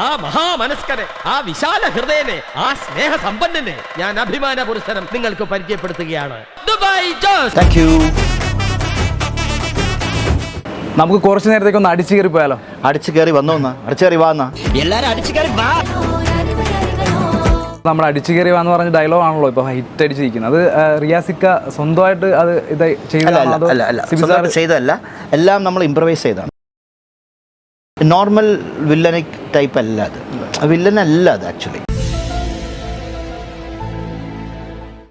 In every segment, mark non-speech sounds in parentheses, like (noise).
ആ മഹാമനസ്കനെ ആ വിശാല ഹൃദയനെ ആ സ്നേഹ സമ്പന്നനെ ഞാൻ അഭിമാന പുരുഷനം നിങ്ങൾക്ക് പരിചയപ്പെടുത്തുകയാണ്. ദുബായ് ജോസ്. താങ്ക് യു നമുക്ക് കുറച്ച് നേരത്തേക്ക് ഒന്ന് അടിച്ചു കയറി പോയാലോ? അടിച്ചു കയറി വന്നോന്നാ അടിച്ചു കയറി വാന്നാ എല്ലാരും അടിച്ചു കയറി വാ. നമ്മൾ അടിച്ചു കയറി വാന്ന് പറഞ്ഞ ഡയലോഗ് ആണല്ലോ ഇപ്പൊ ഹൈറ്റ് അടിച്ചിരിക്കുന്നത്. അത് റിയാസിക്ക സ്വന്തമായിട്ട് അത് ഇത് ചെയ്തതല്ല. എല്ലാം നമ്മൾ ഇംപ്രവൈസ് ചെയ്താണ് നോർമൽ വില്ലനിക് ടൈപ്പ് അല്ല അത്. വില്ലനല്ല അത് ആക്ച്വലി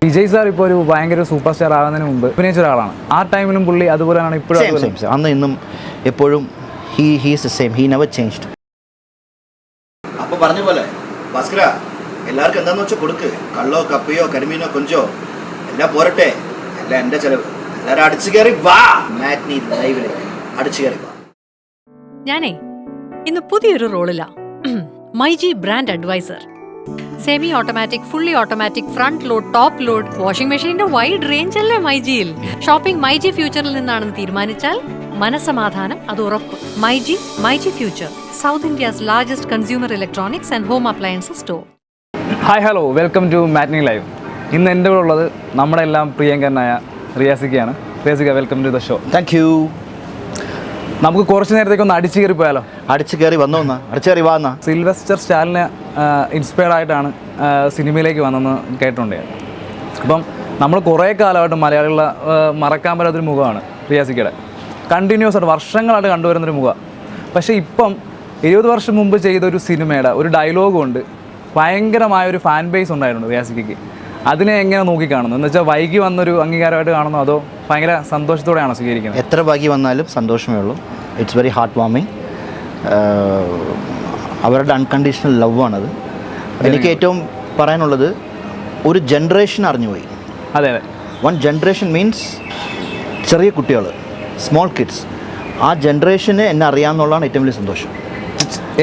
വിജയ് സാർ ഇപ്പോൾ ഒരു ഭയങ്കര സൂപ്പർ സ്റ്റാർ ആകുന്നതിന് മുമ്പ് അഭിനയിച്ച ഒരാളാണ്. ആ ടൈമിലും പുള്ളി അതുപോലെയാണ് ഇപ്പോഴും സെയിം അതുപോലെ. തന്നെയാണ് ഇപ്പോഴും അന്ന് ഇന്നും എപ്പോഴും he he's the same he never changed അപ്പോൾ പറഞ്ഞ പോലെ ഭാസ്കര എല്ലാവർക്കും എന്താന്ന് വെച്ചാൽ കൊടുക്ക്. കള്ളോ കപ്പയോ കരിമീനോ കൊഞ്ചോ എല്ലാം പോരട്ടെ. എല്ലാം എന്റെ ചിലവ്. എല്ലാരും അടിച്ചു കയറി വാ. മാറ്റ്നി ലൈവിലേക്ക് അടിച്ചു കയറി വാ. ഞാനേ ഇന്ന് പുതിയൊരു റോളിലാ. (clears throat) MyG brand advisor. Semi automatic fully automatic front load top load washing മെഷീന്റെ വൈഡ് റേഞ്ച് അല്ലേ മൈജിയിൽ? ഷോപ്പിംഗ് മൈജി ഫ്യൂച്ചറിൽ നിന്നാണെന്ന് തീരുമാനിച്ചാൽ മനസമാധാനം അത് ഉറപ്പ്. MyG myG future south India's largest consumer electronics and home appliances store hi hello welcome to matinee live ഇന്ന് എന്റെ കൂടെ ഉള്ളത് നമ്മുടെ എല്ലാം പ്രിയങ്കരനായ റിയാസിക്കയാണ് റിയാസിക്ക welcome to the show thank you നമുക്ക് കുറച്ച് നേരത്തേക്ക് ഒന്ന് അടിച്ചു കയറി പോയാലോ? അടിച്ചു കയറി വന്നോന്നാ അടിച്ചു കയറി വന്ന സിൽവസ്റ്റർ സ്റ്റാലിനെ ഇൻസ്പയർഡ് ആയിട്ടാണ് സിനിമയിലേക്ക് വന്നതെന്ന് കേട്ടിട്ടുണ്ട്. അപ്പം നമ്മൾ കുറേ കാലമായിട്ട് മലയാളികളെ മറക്കാൻ പറ്റാത്തൊരു മുഖമാണ് റിയാസിക്കയുടെ. കണ്ടിന്യൂസ് ആയിട്ട് വർഷങ്ങളായിട്ട് കണ്ടുവരുന്നൊരു മുഖമാണ് പക്ഷേ ഇപ്പം ഇരുപത് വർഷം മുമ്പ് ചെയ്ത ഒരു സിനിമയുടെ ഒരു ഡയലോഗ് കൊണ്ട് ഭയങ്കരമായ ഒരു ഫാൻ ബേസ് ഉണ്ടായിരുന്നു റിയാസിക്കയ്ക്ക്. അതിനെ എങ്ങനെ നോക്കിക്കാണുന്നു എന്ന് വെച്ചാൽ വൈകി വന്നൊരു അംഗീകാരമായിട്ട് കാണുന്നു? അതോ ഭയങ്കര സന്തോഷത്തോടെയാണ് സ്വീകരിക്കുന്നത്? എത്ര വൈകി വന്നാലും സന്തോഷമേ ഉള്ളൂ. ഇറ്റ്സ് വെരി ഹാർട്ട് വാമിങ് അവരുടെ അൺകണ്ടീഷണൽ ലവ് ആണത്. എനിക്ക് ഏറ്റവും പറയാനുള്ളത് ഒരു ജനറേഷൻ അറിഞ്ഞുപോയി അതെ അതെ. വൺ ജനറേഷൻ മീൻസ് ചെറിയ കുട്ടികൾ സ്മോൾ കിഡ്സ് ആ ജനറേഷന് എന്നെ അറിയാമെന്നുള്ളതാണ് ഏറ്റവും വലിയ സന്തോഷം.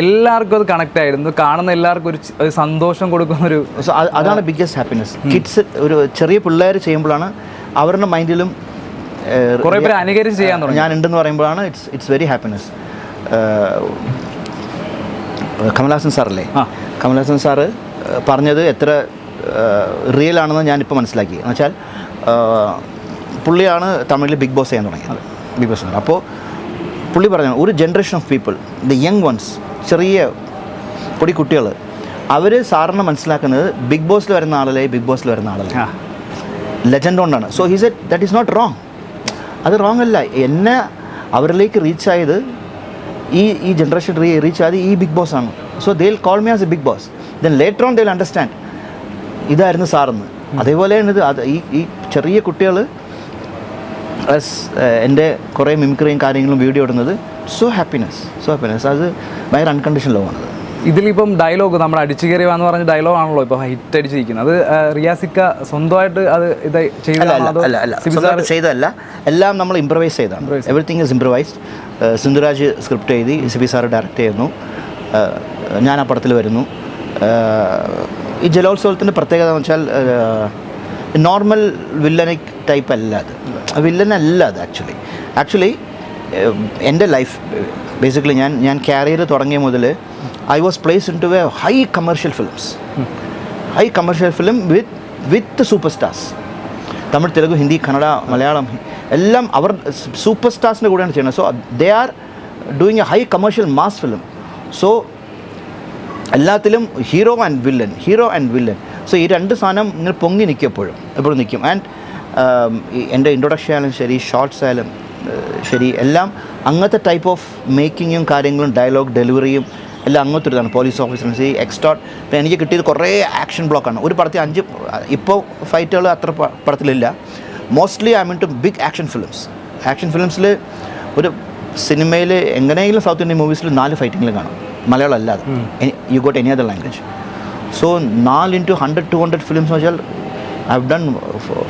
എല്ലാവർക്കും അത് കണക്ട് ആയിരുന്നു. കാണുന്ന എല്ലാവർക്കും ഒരു സന്തോഷം കൊടുക്കുന്ന ഒരു അതാണ് ബിഗ്ഗസ്റ്റ് ഹാപ്പിനെസ് കിഡ്സ് ഒരു ചെറിയ പിള്ളേർ ചെയ്യുമ്പോഴാണ് അവരുടെ മൈൻഡിലും കുറേ പേര് അനുകരിച്ച് ചെയ്യാൻ തുടങ്ങി. ഞാൻ ഉണ്ടെന്ന് പറയുമ്പോഴാണ് it's it's very happiness Kamal Haasan സാറല്ലേ? കമലഹാസൻ കമൽഹാസൻ സാറ് പറഞ്ഞത് എത്ര റിയൽ ആണെന്ന് ഞാനിപ്പോൾ മനസ്സിലാക്കി. എന്ന് വെച്ചാൽ പുള്ളിയാണ് തമിഴിൽ ബിഗ് ബോസ് ചെയ്യാൻ തുടങ്ങിയത്. ബിഗ് ബോസ് അപ്പോൾ പുള്ളി പറഞ്ഞു ഒരു generation of people the young ones ചെറിയ പൊടി കുട്ടികൾ അവർ സാറിന് മനസ്സിലാക്കുന്നത് ബിഗ് ബോസിൽ വരുന്ന ആളല്ലേ ബിഗ് ബോസിൽ വരുന്ന ആളല്ലേ? ലെജൻഡ് കൊണ്ടാണ്. So he said that is not wrong അത് റോങ് അല്ല. എന്നെ അവരിലേക്ക് റീച്ച് ആയത് ഈ ഈ ജനറേഷൻ റീ റീച്ച് ആയത് ഈ ബിഗ് ബോസ് ആണ്. So they call me as a big boss then later on they understand ഇതായിരുന്നു സാറെന്ന്. അതേപോലെയാണ് ഇത്. അത് ഈ ഈ ചെറിയ കുട്ടികൾ പ്ലസ് എന്റെ കുറേ മിമിക്രിയും കാര്യങ്ങളും വീഡിയോ ഇടുന്നത് സോ ഹാപ്പിനെസ് സോ ഹാപ്പിനെസ് അത് ഭയങ്കര അൺകണ്ടീഷൻ ലോ ആണത്. ഇതിലിപ്പം ഡയലോഗ് നമ്മൾ അടിച്ചു കയറിയ എന്ന് പറഞ്ഞ ഡയലോഗ് ആണല്ലോ ഇപ്പോൾ ഹിറ്റ് അടിച്ചിരിക്കുന്നത്. അത് റിയാസിക്ക സ്വന്തമായിട്ട് അത് ഇത് ചെയ്തല്ല ചെയ്തതല്ല. എല്ലാം നമ്മൾ ഇംപ്രവൈസ് ചെയ്താണ്. Everything is improvised Sindhuraj script എഴുതി സിബി സാർ ഡയറക്റ്റ് ചെയ്യുന്നു. ഞാൻ ആ പടത്തിൽ വരുന്നു. ഈ ജലോത്സവത്തിന്റെ പ്രത്യേകത എന്ന് വെച്ചാൽ നോർമൽ വില്ലനിക് ടൈപ്പ് അല്ല അത്. വില്ലൻ അല്ല അത് ആക്ച്വലി ആക്ച്വലി എന്റെ ലൈഫ് ബേസിക്കലി ഞാൻ ഞാൻ കാരിയർ തുടങ്ങിയ മുതൽ I was place in to a high commercial films high commercial film with with super stars Tamil Telugu Hindi Kannada Malayalam എല്ലാം അവർ സൂപ്പർ സ്റ്റാർസിന്റെ കൂടെയാണ് ചെയ്യുന്നത്. So they are doing a high commercial mass film so എല്ലാത്തിലും hero and villain hero and villain so ഈ രണ്ട് സാധനം ഇങ്ങനെ പൊങ്ങി നിൽക്കും എപ്പോഴും എപ്പോഴും നിൽക്കും ആൻഡ് എന്റെ ഇൻട്രൊഡക്ഷൻ ആയാലും ശരി ഷോർട്സ് ആയാലും ശരി എല്ലാം അങ്ങനത്തെ ടൈപ്പ് ഓഫ് മേക്കിങ്ങും കാര്യങ്ങളും ഡയലോഗ് ഡെലിവറിയും എല്ലാം അങ്ങനത്തെ ഒരു ഇതാണ് പോലീസ് ഓഫീസറിന് ഈ എക്സ്ട്രാ എനിക്ക് കിട്ടിയത് കുറേ ആക്ഷൻ ബ്ലോക്കാണ് ഒരു പടത്തിൽ അഞ്ച് ഇപ്പോൾ ഫൈറ്റുകൾ അത്ര പടത്തിലില്ല. Mostly I mean two big action films action ഫിലിംസിൽ ഒരു സിനിമയിൽ എങ്ങനെയെങ്കിലും സൗത്ത് ഇന്ത്യൻ മൂവീസിൽ നാല് ഫൈറ്റിങ്ങിലും കാണും. മലയാളം അല്ലാതെ. You got any other language so നാല് into hundred two hundred films വെച്ചാൽ I have done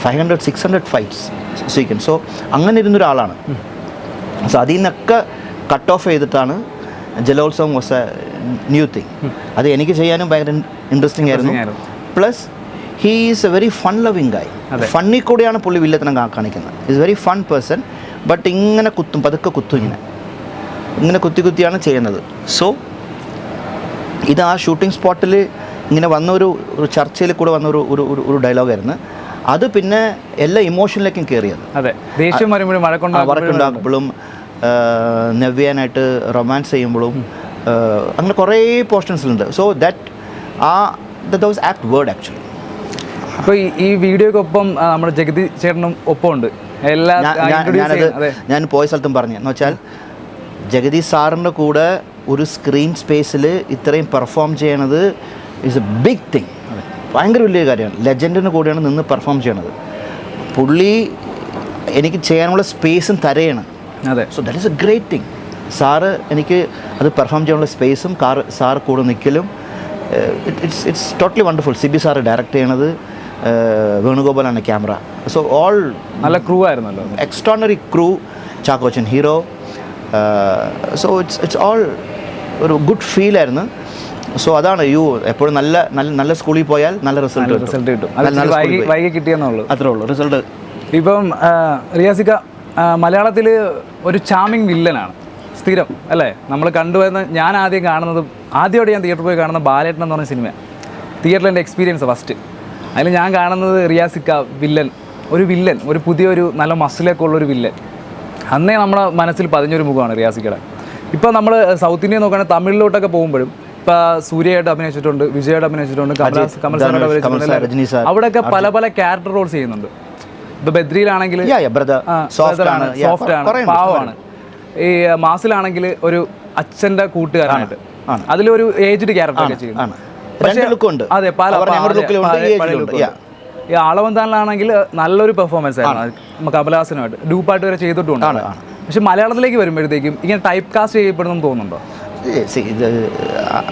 five hundred six hundred fights sequence so അങ്ങനെ ഇരുന്നൊരാളാണ് സോ അതിൽ നിന്നൊക്കെ കട്ട് ഓഫ് ചെയ്തിട്ടാണ് Jalolsavam was a new thing അത് എനിക്ക് ചെയ്യാനും ഭയങ്കര ഇൻട്രസ്റ്റിംഗ് ആയിരുന്നു. Plus he is a very fun loving guy. ഫണ്ണിൽ കൂടെയാണ് പുള്ളി വില്ലത്തിനെ കാണിക്കുന്നത്. Is very fun person but ഇങ്ങനെ കുത്തും പതുക്കെ കുത്തും ഇങ്ങനെ. ഇങ്ങനെ കുത്തി കുത്തിയാണ് ചെയ്യുന്നത്. സോ ഇത് ആ ഷൂട്ടിംഗ് സ്പോട്ടിൽ ഇങ്ങനെ വന്ന ഒരു ചർച്ചയിൽ കൂടെ വന്ന ഒരു ഒരു ഡയലോഗായിരുന്നു അത് പിന്നെ എല്ലാ ഇമോഷനിലേക്കും കയറിയത് അതെ. ദേഷ്യം വരുമ്പോഴും വഴക്കുണ്ടാക്കുമ്പോഴും നവ്യാനായിട്ട് റൊമാൻസ് ചെയ്യുമ്പോഴും അങ്ങനെ കുറേ പോർഷൻസിലുണ്ട് so that ah the those act word actually അപ്പോൾ ഈ വീഡിയോക്കൊപ്പം നമ്മുടെ ജഗതി ചേട്ടനും ഒപ്പം ഉണ്ട് എല്ലാ ഞാൻ പോയ സ്ഥലത്തും പറഞ്ഞു. എന്ന് വെച്ചാൽ ജഗതി സാറിന്റെ കൂടെ ഒരു സ്ക്രീൻ സ്പേസിൽ ഇത്രയും പെർഫോം ചെയ്യണത് ഇസ് എ ബിഗ് തിങ് ഭയങ്കര വലിയ കാര്യമാണ്. ലെജൻഡിന് കൂടെയാണ് നിന്ന് പെർഫോം ചെയ്യണത്. പുള്ളി എനിക്ക് ചെയ്യാനുള്ള സ്പേസും തരയാണ്. അതെ. So that is a great thing sir എനിക്ക് അത് പെർഫോം ചെയ്യാനുള്ള സ്പേസും കാർ സാർ കൂടെ നിൽക്കലും it's it's totally wonderful C B sir direct ചെയ്യണത് വേണുഗോപാലാണ് ക്യാമറ. സോ ഓൾ നല്ല ക്രൂ ആയിരുന്നല്ലോ. Extraordinary crew Chakochan hero so it's it's all ഒരു ഗുഡ് ഫീൽ ആയിരുന്നു. സോ അതാണ് യു എപ്പോഴും നല്ല നല്ല നല്ല സ്കൂളിൽ പോയാൽ നല്ല റിസൾട്ട് റിസൾട്ട് കിട്ടും. വൈകി വൈകി കിട്ടിയെന്നുള്ളൂ അത്രേ ഉള്ളൂ റിസൾട്ട് ഇപ്പം റിയാസിക്ക മലയാളത്തിൽ ഒരു ചാമിങ് വില്ലനാണ് സ്ഥിരം അല്ലേ? നമ്മൾ കണ്ടുവരുന്ന ഞാൻ ആദ്യം കാണുന്നത് ആദ്യമായിട്ട് ഞാൻ തിയേറ്ററിൽ പോയി കാണുന്ന ബാലേട്ടൻ എന്ന് പറഞ്ഞ സിനിമ തിയേറ്ററിൽ എന്റെ എക്സ്പീരിയൻസ് ഫസ്റ്റ് അതിൽ ഞാൻ കാണുന്നത് റിയാസിക്ക വില്ലൻ ഒരു വില്ലൻ ഒരു പുതിയൊരു നല്ല മസിലൊക്കെ ഉള്ളൊരു വില്ലൻ അന്നേ നമ്മുടെ മനസ്സിൽ പതിഞ്ഞൊരു മുഖമാണ് റിയാസിക്കയുടെ. ഇപ്പോൾ നമ്മൾ സൗത്ത് ഇന്ത്യ നോക്കുകയാണെങ്കിൽ തമിഴിലോട്ടൊക്കെ പോകുമ്പോഴും ഇപ്പോൾ സൂര്യയായിട്ട് അഭിനയിച്ചിട്ടുണ്ട് വിജയായിട്ട് അഭിനയിച്ചിട്ടുണ്ട് കമൽ കമൽ സാർ, അഭിനയിച്ചിട്ടുണ്ട് അവിടെയൊക്കെ പല പല ക്യാരക്ടർ റോൾസ് ചെയ്യുന്നുണ്ട്. ഇപ്പൊ ബദ്രിയിലാണെങ്കിൽ സോഫ്റ്റ് ആണ് പാവമാണ് ഈ മാസിലാണെങ്കിൽ ഒരു അച്ഛന്റെ കൂട്ടുകാരനായിട്ട്. അതിലൊരു ഏജ്ഡ് ക്യാരക്ടർ ഒക്കെ ചെയ്യുന്നു. അതെ പല ഈ ആളവന്താനിലാണെങ്കിൽ നല്ലൊരു പെർഫോമൻസ് ആയിരുന്നു. കമലഹാസനുമായിട്ട് ഡൂപ്പായിട്ട് വരെ ചെയ്തിട്ടുണ്ട് പക്ഷെ മലയാളത്തിലേക്ക് വരുമ്പോഴത്തേക്കും ഇങ്ങനെ ടൈപ്പ് കാസ്റ്റ് ചെയ്യപ്പെടുന്നു തോന്നുന്നുണ്ടോ? ഇത്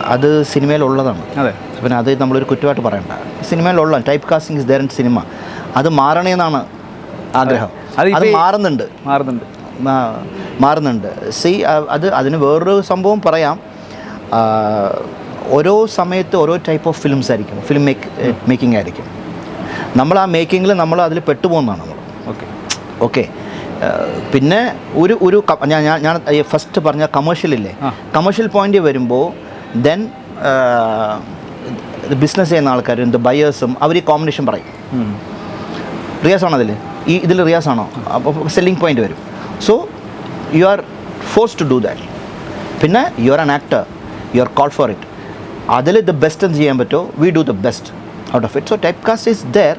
അത് സിനിമയിലുള്ളതാണ്. അതെ. പിന്നെ അത് നമ്മളൊരു കുറ്റമായിട്ട് പറയണ്ട. സിനിമയിലുള്ള type casting is there in cinema അത് മാറണേന്നാണ് ആഗ്രഹം. അത്. മാറുന്നുണ്ട്. മാറുന്നുണ്ട്. മാറുന്നുണ്ട്. സി അത് അതിന് വേറൊരു സംഭവം പറയാം. ഓരോ സമയത്ത് ഓരോ ടൈപ്പ് ഓഫ് ഫിലിംസ് ആയിരിക്കും. ഫിലിം മേക്ക് മേക്കിംഗ് ആയിരിക്കും. നമ്മൾ ആ മേക്കിങ്ങിൽ നമ്മൾ അതിൽ പെട്ടുപോകുന്നതാണ് നമ്മൾ ഓക്കെ. ഓക്കെ. പിന്നെ ഒരു ഒരു ഞാൻ ഞാൻ ഫസ്റ്റ് പറഞ്ഞ ആ. കമേഴ്ഷ്യൽ പോയിന്റ് വരുമ്പോൾ ദെൻ ബിസിനസ് ചെയ്യുന്ന ആൾക്കാരും ദ ബയേഴ്സും അവർ ഈ കോമ്പിനേഷൻ പറയും. റിയാസ് ആണോ അതിൽ ഈ ഇതിൽ റിയാസ് ആണോ? അപ്പോൾ സെല്ലിംഗ് പോയിന്റ് വരും. So you are force to do that പിന്നെ you are an actor you are call for it അതിൽ ദ ബെസ്റ്റ് എന്ത് ചെയ്യാൻ പറ്റുമോ we do the best out of it so type cast is there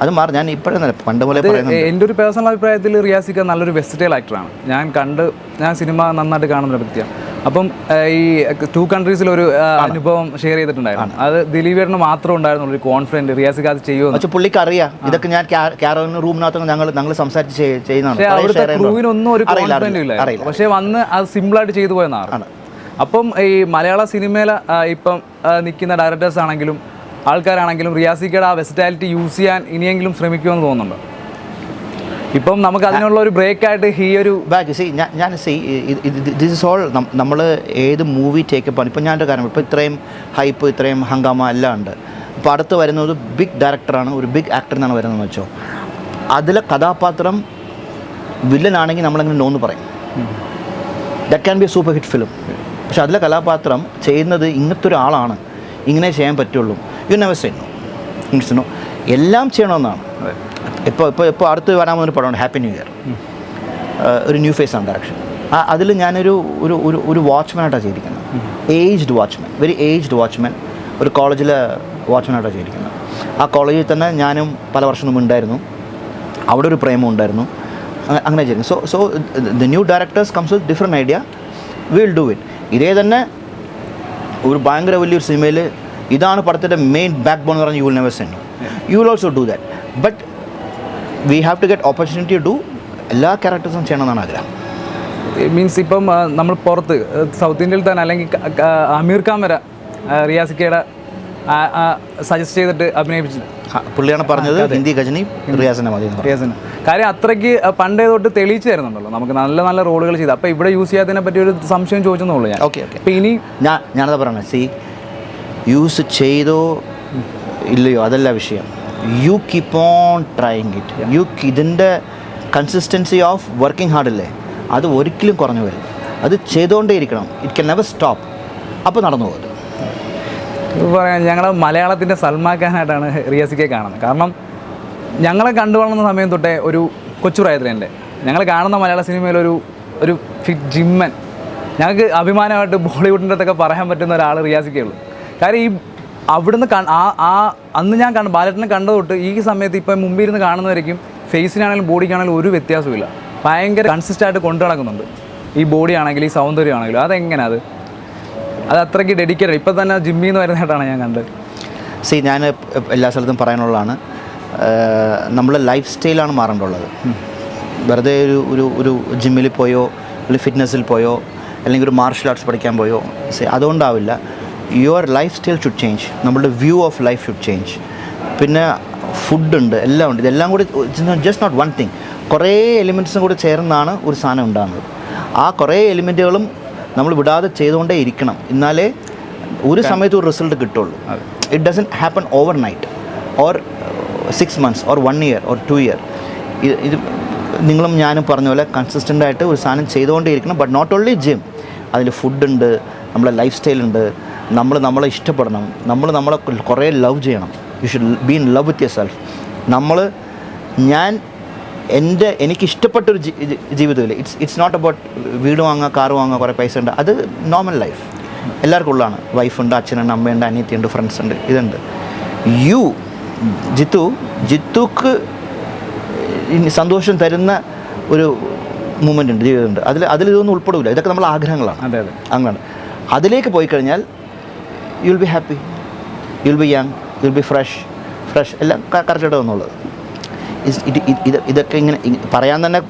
അത് മാറി. ഞാൻ ഇപ്പോഴേ പണ്ട് പോലെ പറയുന്നത് എന്റെ ഒരു പേഴ്സണൽ അഭിപ്രായത്തിൽ റിയാസിക്ക നല്ലൊരു വെസ്റ്റേൽ ആക്ടറാണ് ഞാൻ കണ്ട് ഞാൻ സിനിമ നന്നായിട്ട് കാണുന്ന ഒരു വ്യക്തിയാണ്. അപ്പം ഈ ടു കൺട്രീസിൽ ഒരു അനുഭവം ഷെയർ ചെയ്തിട്ടുണ്ടായിരുന്നു. അത് ദിലീപേറിന് മാത്രം ഉണ്ടായിരുന്നുള്ളൂ ഒരു കോൺഫിഡന്റ് റിയാസിക്ക് അത് ചെയ്യുമെന്ന്. പക്ഷേ പുള്ളിക്ക് അറിയാം. ഇതൊക്കെ ഞാൻ ക്യാരവൻ റൂമിനകത്ത് ഞങ്ങൾ ഞങ്ങൾ സംസാരിച്ച് ചെയ്- ചെയ്യുന്നതാണ്. അവിടുത്തെ ക്രൂവിനൊന്നും ഒരു കോൺഫിഡന്റും ഇല്ല പക്ഷേ വന്ന് അത് സിമ്പിളായിട്ട് ചെയ്തു പോയെന്നാണ്. അപ്പം ഈ മലയാള സിനിമയിലെ ഇപ്പം നിൽക്കുന്ന ഡയറക്ടേഴ്സ് ആണെങ്കിലും ആൾക്കാരാണെങ്കിലും റിയാസിക്കയുടെ ആ വെസ്റ്റാലിറ്റി യൂസ് ചെയ്യാൻ ഇനിയെങ്കിലും ശ്രമിക്കുമെന്ന് തോന്നുന്നുണ്ട്? ഇപ്പം നമുക്ക് അതിനുള്ള ഒരു ബ്രേക്ക് ആയിട്ട് ഈ ഒരു ബാക്ക് സി ഞാൻ ഞാൻ സി ദിസ് ഇസ് ഓൾ നമ്മൾ ഏത് മൂവി ടേക്കപ്പ് ആണ് ഇപ്പം ഞാനൊരു കാര്യം ഇപ്പോൾ ഇത്രയും ഹൈപ്പ് ഇത്രയും ഹങ്കാമ എല്ലാം ഉണ്ട്. അപ്പോൾ അടുത്ത് വരുന്നത് ബിഗ് ഡയറക്ടറാണ് ഒരു ബിഗ് ആക്ടർ എന്നാണ് വരുന്നതെന്ന് വെച്ചോ. അതിലെ കഥാപാത്രം വില്ലനാണെങ്കിൽ നമ്മളങ്ങനെ നോന്ന് പറയും. That can be a super hit film പക്ഷെ അതിലെ കഥാപാത്രം ചെയ്യുന്നത് ഇങ്ങനത്തെ ഒരാളാണ്. ഇങ്ങനെ ചെയ്യാൻ പറ്റുള്ളൂ. You never say no means no എല്ലാം ചെയ്യണമെന്നാണ്. ഇപ്പോൾ ഇപ്പോൾ ഇപ്പോൾ അടുത്ത് ഒരു പടമുണ്ട് ഹാപ്പി ന്യൂ ഇയർ ഒരു ന്യൂ ഫേസ് ആണ് ഡയറക്ഷൻ ആ അതിൽ ഞാനൊരു ഒരു ഒരു ഒരു വാച്ച്മാനായിട്ടാണ് ചെയ്തിരിക്കുന്നത്. Aged watchman very aged watchman ഒരു കോളേജിലെ വാച്ച്മാനായിട്ടാണ് ചെയ്തിരിക്കുന്നത്. ആ കോളേജിൽ തന്നെ ഞാനും പല വർഷം മുമ്പ് ഉണ്ടായിരുന്നു. അവിടെ ഒരു പ്രേമം ഉണ്ടായിരുന്നു. അങ്ങ- അങ്ങനെ ചെയ്തു so so the new directors comes with different idea will do it ഇതേ തന്നെ ഒരു ഭയങ്കര വലിയൊരു സിനിമയിൽ ഇതാണ് പടത്തിന്റെ മെയിൻ ബാക്ക് ബോൺ എന്ന് പറഞ്ഞാൽ you will never send you will also do that but we have to get opportunity to എല്ലാ ക്യാരക്ടേഴ്സും ചെയ്യണമെന്നാണ് ആഗ്രഹം. മീൻസ് ഇപ്പം നമ്മൾ പുറത്ത് സൗത്ത് ഇന്ത്യയിൽ തന്നെ അല്ലെങ്കിൽ അമീർ ഖാൻ വരെ റിയാസിക്കയുടെ സജസ്റ്റ് ചെയ്തിട്ട് അഭിനയിപ്പിച്ചു പുള്ളിയാണ് പറഞ്ഞത് ഹിന്ദി ഗജനി റിയാസിനെ മതി. റിയാസിന് കാര്യം അത്രയ്ക്ക് പണ്ടേ തൊട്ട് തെളിയിച്ചു തരുന്നുണ്ടല്ലോ. നമുക്ക് നല്ല നല്ല റോളുകൾ ചെയ്ത്. അപ്പോൾ ഇവിടെ യൂസ് ചെയ്യാത്തതിനെ പറ്റി ഒരു സംശയം ചോദിച്ചെന്നുള്ളൂ ഞാൻ. ഓക്കെ ഓക്കെ ഇനി ഞാൻ ഞാനത് പറയണേ സി യൂസ് ചെയ്തോ ഇല്ലയോ അതല്ല വിഷയം. You keep on trying it you ഇതിന്റെ കൺസിസ്റ്റൻസി ഓഫ് വർക്കിംഗ് ഹാർഡില്ലേ അത് ഒരിക്കലും കുറഞ്ഞു വരും അത് ചെയ്തുകൊണ്ടേ ഇരിക്കണം ഇറ്റ് കൻ നെവർ സ്റ്റോപ്പ് അപ്പോൾ നടന്നു പോകും പറയാം ഞങ്ങൾ മലയാളത്തിന്റെ സൽമാക്കാനായിട്ടാണ് റിയാസിക്കെ കാണുന്നത്. കാരണം ഞങ്ങളെ കണ്ടു വളർന്ന സമയം തൊട്ടേ ഒരു കൊച്ചു പ്രായത്തിലെന്റെ ഞങ്ങൾ കാണുന്ന മലയാള സിനിമയിലൊരു ഒരു ഫിറ്റ് ജിമ്മൻ. ഞങ്ങൾക്ക് അഭിമാനമായിട്ട് ബോളിവുഡിന്റെ അടുത്തൊക്കെ പറയാൻ പറ്റുന്ന ഒരാൾ റിയാസിക്കേ ഉള്ളൂ. കാര്യം ഈ അവിടുന്ന് ആ ആ അന്ന് ഞാൻ കണ്ട ബാലറ്റിനെ കണ്ടത് തൊട്ട് ഈ സമയത്ത് ഇപ്പം മുമ്പിൽ ഇരുന്ന് കാണുന്നവരേക്കും ഫേസിനാണെങ്കിലും ബോഡിക്കാണെങ്കിലും ഒരു വ്യത്യാസമില്ല ഭയങ്കര കൺസിസ്റ്റ് ആയിട്ട് കൊണ്ടു നടക്കുന്നുണ്ട്. ഈ ബോഡി ആണെങ്കിലും ഈ സൗന്ദര്യം ആണെങ്കിലും. അതെങ്ങനെ അത്? അത് അത്രയ്ക്ക് ഡെഡിക്കേറ്റഡ് ഇപ്പം തന്നെ ജിമ്മിൽ നിന്ന് വരുന്നതായിട്ടാണ് ഞാൻ കണ്ടത്. സി ഞാൻ എല്ലാ സ്ഥലത്തും പറയാനുള്ളതാണ്. നമ്മൾ ലൈഫ് സ്റ്റൈലാണ് മാറേണ്ടുള്ളത് വെറുതെ ഒരു ഒരു ഒരു ജിമ്മിൽ പോയോ അല്ലെങ്കിൽ ഫിറ്റ്നസ്സിൽ പോയോ അല്ലെങ്കിൽ ഒരു മാർഷൽ ആർട്സ് പഠിക്കാൻ പോയോ see അതുകൊണ്ടാവില്ല. Your life style should change നമ്മളുടെ view of life should change പിന്നെ ഫുഡുണ്ട് എല്ലാം ഉണ്ട്. ഇതെല്ലാം കൂടി ജസ്റ്റ് നോട്ട് വൺ തിങ് കുറേ എലിമെന്റ്സും കൂടി ചേർന്നാണ് ഒരു സാധനം ഉണ്ടാകുന്നത്. ആ കുറേ എലിമെന്റുകളും നമ്മൾ വിടാതെ ചെയ്തുകൊണ്ടേ ഇരിക്കണം. എന്നാലേ ഒരു സമയത്ത് ഒരു റിസൾട്ട് കിട്ടുള്ളൂ. It doesn't happen over night or six months or one year or two year ഇത് ഇത് നിങ്ങളും ഞാനും പറഞ്ഞ പോലെ കൺസിസ്റ്റന്റ് ആയിട്ട് ഒരു സാധനം ചെയ്തുകൊണ്ടേ ഇരിക്കണം. ബട്ട് നോട്ട് ഓൺലി ജിം അതിൽ ഫുഡുണ്ട് നമ്മുടെ ലൈഫ് സ്റ്റൈലുണ്ട് നമ്മൾ നമ്മളെ ഇഷ്ടപ്പെടണം. നമ്മൾ നമ്മളെ കുറേ ലവ് ചെയ്യണം. You should be in love with yourself നമ്മൾ ഞാൻ എന്റെ എനിക്ക് ഇഷ്ടപ്പെട്ടൊരു ജീവിതമില്ല. ഇറ്റ്സ് ഇറ്റ്സ് നോട്ട് അബൌട്ട് വീട് വാങ്ങുക കാർ വാങ്ങുക കുറേ പൈസ ഉണ്ട്. അത് നോർമൽ ലൈഫ് എല്ലാവർക്കും ഉള്ളതാണ്. വൈഫുണ്ട് അച്ഛനുണ്ട് അമ്മയുണ്ട് അനിയത്തിയുണ്ട് ഫ്രണ്ട്സ് ഉണ്ട് ഇതുണ്ട്. യു ജിത്തു ജിത്തുക്ക് സന്തോഷം തരുന്ന ഒരു മൂമെന്റ് ഉണ്ട് ജീവിതമുണ്ട്. അതിൽ അതിൽ ഇതൊന്നും ഉൾപ്പെടില്ല ഇതൊക്കെ നമ്മൾ ആഗ്രഹങ്ങളാണ്. അതെ അതെ. അങ്ങനെ അതിലേക്ക് പോയി കഴിഞ്ഞാൽ you will be happy you will be young you will be fresh fresh എല്ലാം കറക്റ്റായിട്ട് വന്നുള്ളത് ഇത് ഇത് ഇത് ഇതൊക്കെ ഇങ്ങനെ പറയാൻ തന്നെ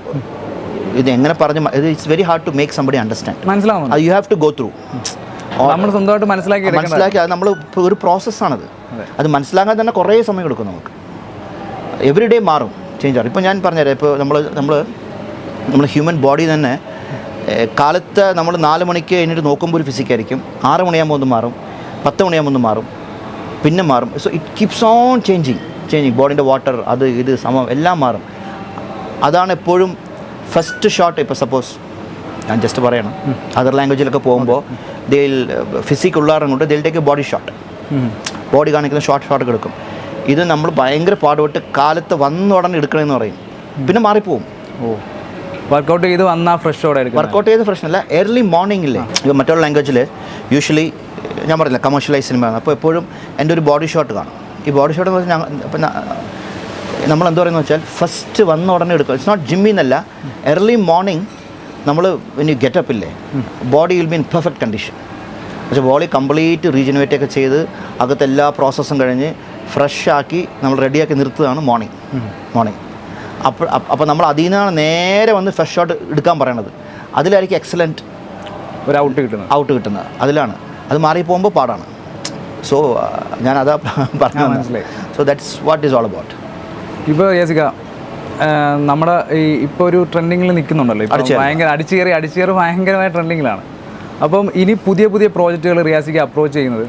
ഇത് എങ്ങനെ പറഞ്ഞ് ഇത് it's very hard to make somebody understand മനസ്സിലാവും you have to go through നമ്മൾ സ്വന്തമായിട്ട് മനസ്സിലാക്കി മനസ്സിലാക്കി. അത് നമ്മൾ ഒരു പ്രോസസ്സാണത് അത്. മനസ്സിലാക്കാൻ തന്നെ കുറേ സമയം എടുക്കും നമുക്ക്. എവറി ഡേ മാറും. ചേഞ്ച് ആവും. ഇപ്പോൾ ഞാൻ പറഞ്ഞുതരാം. ഇപ്പോൾ നമ്മൾ നമ്മൾ നമ്മൾ ഹ്യൂമൻ ബോഡി തന്നെ കാലത്ത് നമ്മൾ നാല് മണിക്ക് കഴിഞ്ഞിട്ട് നോക്കുമ്പോൾ ഒരു ഫിസിക്കായിരിക്കും ആറ് മണിയാകുമ്പോൾ ഒന്ന് മാറും. പത്ത് മണിയാകുമ്പോൾ മാറും. പിന്നെ മാറും. So it keeps on changing changing ബോഡിന്റെ water അത് ഇത് സമം എല്ലാം മാറും. അതാണ് എപ്പോഴും ഫസ്റ്റ് ഷോട്ട് ഇപ്പോൾ സപ്പോസ് ഞാൻ ജസ്റ്റ് പറയണം. അതർ ലാംഗ്വേജിലൊക്കെ പോകുമ്പോൾ ദിൽ ഫിസിക് ഉള്ളാറും കൊണ്ട് they'll take body shot body കാണിക്കുന്ന ഷോർട്ട് ഷോട്ട് എടുക്കും. ഇത് നമ്മൾ ഭയങ്കര പാടുപെട്ട് കാലത്ത് വന്ന ഉടനെ എടുക്കണമെന്ന് പറയും. പിന്നെ മാറിപ്പോവും. ഓ. വർക്കൗട്ട് ചെയ്ത് വന്നാൽ ഫ്രഷോടെ എടുക്കും വർക്കൗട്ട് ചെയ്ത പ്രശ്നമല്ല ഏർലി മോർണിംഗ് ഇല്ലേ ഇപ്പോൾ മറ്റുള്ള ലാംഗ്വേജിൽ യൂഷ്വലി ഞാൻ പറഞ്ഞില്ല കമേഴ്ഷ്യലൈസ് സിനിമയാണ് അപ്പോൾ എപ്പോഴും എന്റെ ഒരു ബോഡി ഷോട്ട് കാണും. ഈ ബോഡി ഷോട്ട് എന്ന് വെച്ചാൽ ഇപ്പം നമ്മൾ എന്താ പറയുന്നത് വെച്ചാൽ ഫസ്റ്റ് വന്ന ഉടനെ എടുക്കുക. ഇറ്റ്സ് നോട്ട് ജിമ്മിൽ നിന്നല്ല എർലി മോർണിംഗ് നമ്മൾ ഇനി ഗെറ്റപ്പ് ഇല്ലേ body will be in perfect condition പക്ഷേ ബോഡി കംപ്ലീറ്റ് റീജനുവേറ്റ് ഒക്കെ ചെയ്ത് അകത്തെല്ലാ പ്രോസസ്സും കഴിഞ്ഞ് ഫ്രഷ് ആക്കി നമ്മൾ റെഡിയാക്കി നിർത്തുകയാണ് മോർണിംഗ് മോർണിംഗ് അപ്പോൾ അപ്പോൾ നമ്മൾ അതിൽ നിന്നാണ് നേരെ വന്ന് ഫ്രഷ് ഷോട്ട് എടുക്കാൻ പറയണത്. അതിലായിരിക്കും എക്സലന്റ് ഒരു ഔട്ട് കിട്ടുന്നത്. ഔട്ട് കിട്ടുന്നത്. അതിലാണ്. അത് മാറിപ്പോകുമ്പോൾ പാടാണ്. സോ ഞാൻ അതാ പറഞ്ഞു മനസ്സിലായി. So that's what is all about ഇപ്പോൾ യേസിക നമ്മുടെ ഈ ഇപ്പോൾ ഒരു ട്രെൻഡിങ്ങിൽ നിൽക്കുന്നുണ്ടല്ലോ. ഇപ്പോൾ അടിച്ചു ഭയങ്കര അടിച്ചു കയറി ഭയങ്കരമായ ട്രെൻഡിങ്ങിലാണ് അപ്പം ഇനി പുതിയ പുതിയ പ്രോജക്റ്റുകൾ റിയാസിക്ക് അപ്രോച്ച് ചെയ്യുന്നത്.